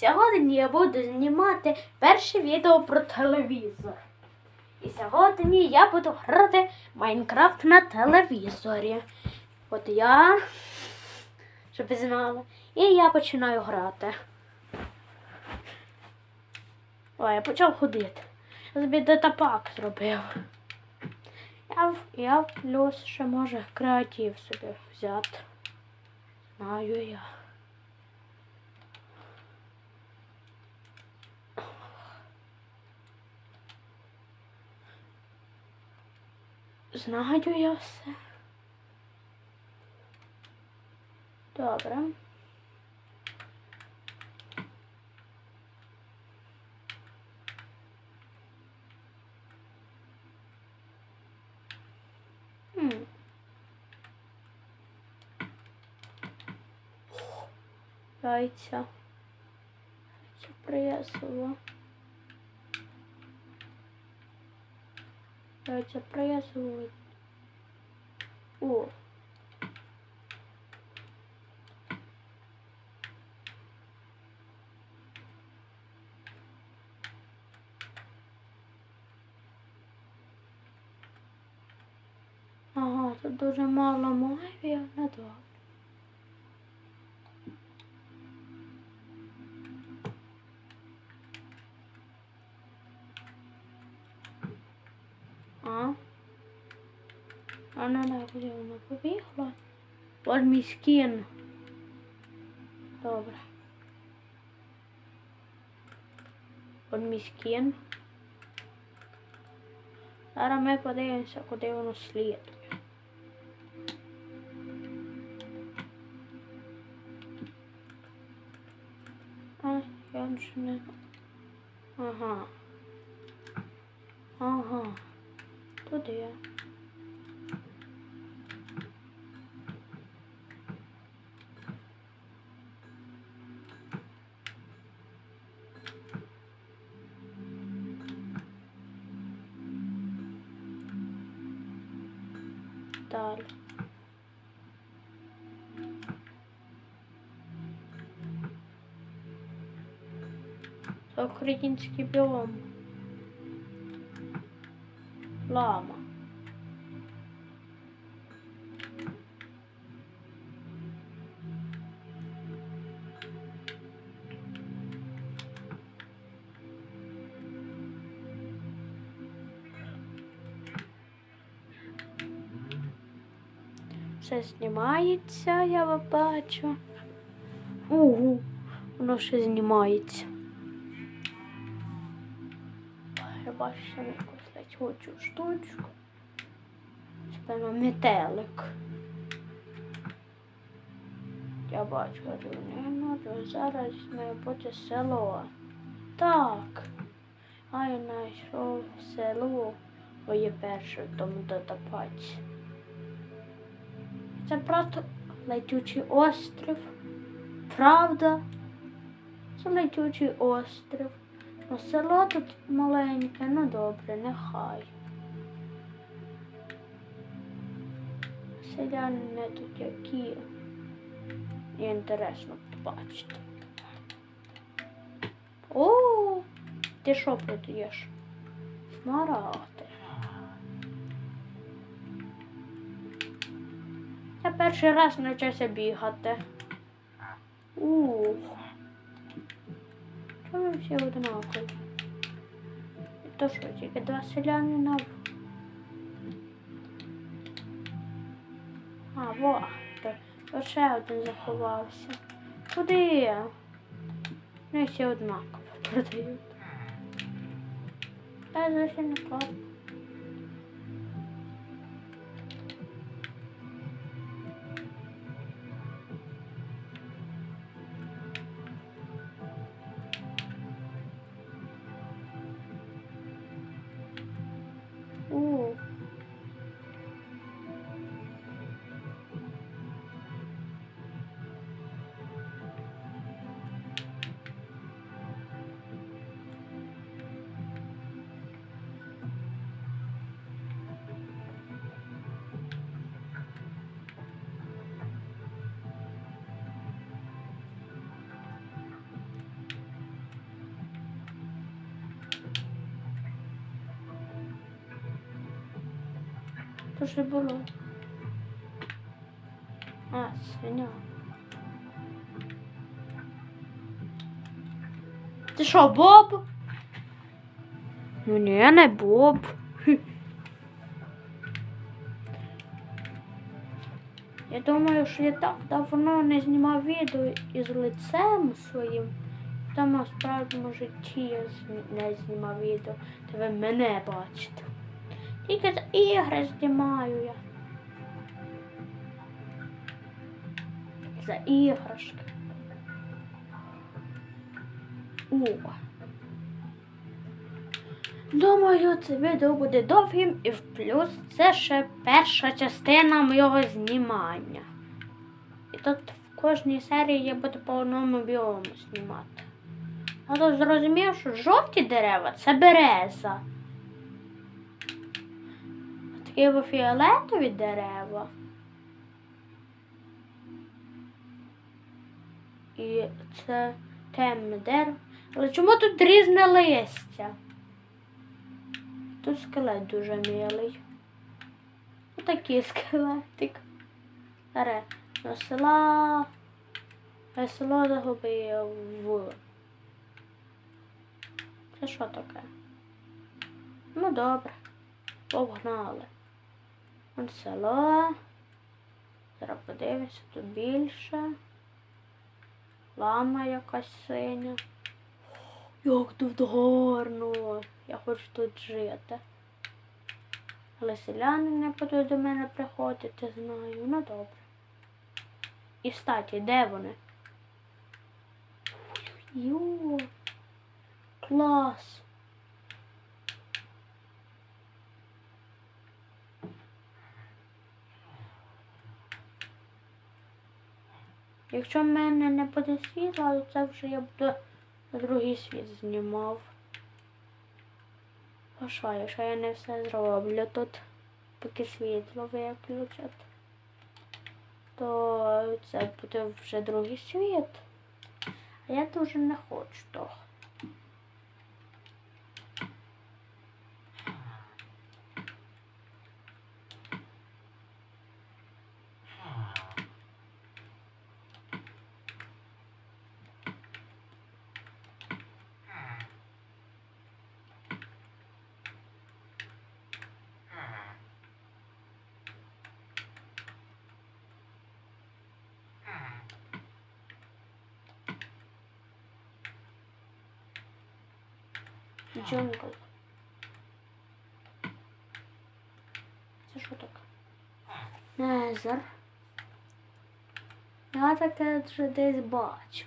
Сьогодні я буду знімати перше відео про телевізор. І сьогодні я буду грати Майнкрафт на телевізорі. От я, щоб ви знали, і я починаю грати. О, я почав ходити. Собі датапак зробив. Я, я плюс ще може креатив собі взяти. Знаю я. Знаю я все. Добре. Яйця. Яйця прив'язувала. Яйця прив'язують. О. Ага, тут дуже мало мові, не добре. А? А ну не куди вона побігла? Ось мій скін. Добре. Ось мій скін. Зараз ми подивимося, куди воно слідує. А, я вже не... Ага. Ага. Туди. Далі. Це український біом. Лама. Все знімається, я бачу. Угу, воно ще знімається. Я бачу ще летючу штучку. Певно, метелик. Я бачу рівнину, зараз має бути село. Так. А я знайшов село моє перше тому датапаці. Це просто летючий острів. Правда? Це летючий острів. Ну, село тут маленьке, ну добре, нехай. Селяни тут які. І інтересно побачити. О, ти що продаєш? Смарагди. Я перший раз навчився бігати. Ух. Чому всі однакові? То що, тільки два селянина? А, во, то, ще один заховався. Куди? Ну і всі однаково продають. Та зовсім не класно. То ще було. А, свиня. Ти що, Боб? Ну ні, не Боб. Я думаю, що я так давно не знімав відео із лицем своїм. Тому в справжньому житті я не знімав відео, то ви мене бачите. Тільки з ігри знімаю я. За іграшки. О. Думаю, це відео буде довгим і в плюс це ще перша частина моєго знімання. І тут в кожній серії я буду по одному біому знімати. А то зрозумів, що жовті дерева це береза. А такі во фіолетові дерева. І це темне дерево. Але чому тут різне листя? Тут скелет дуже милий. Отакий скелетик. На села. Я село загубив. Це що таке? Ну добре. Погнали. Вон село. Зараз подивимося, тут більше. Лама якась синя. Як тут гарно. Я хочу тут жити. Але селяни не будуть до мене приходити, знаю. Ну добре. І статі, де вони? Йо, клас. Якщо в мене не буде світла, то це вже я буду другий світ знімав. А що, якщо я не все зроблю тут, поки світло виключать, то це буде вже другий світ. А я дуже не хочу того. Джунгл. Це що таке? Незер. Я таке вже десь бачив.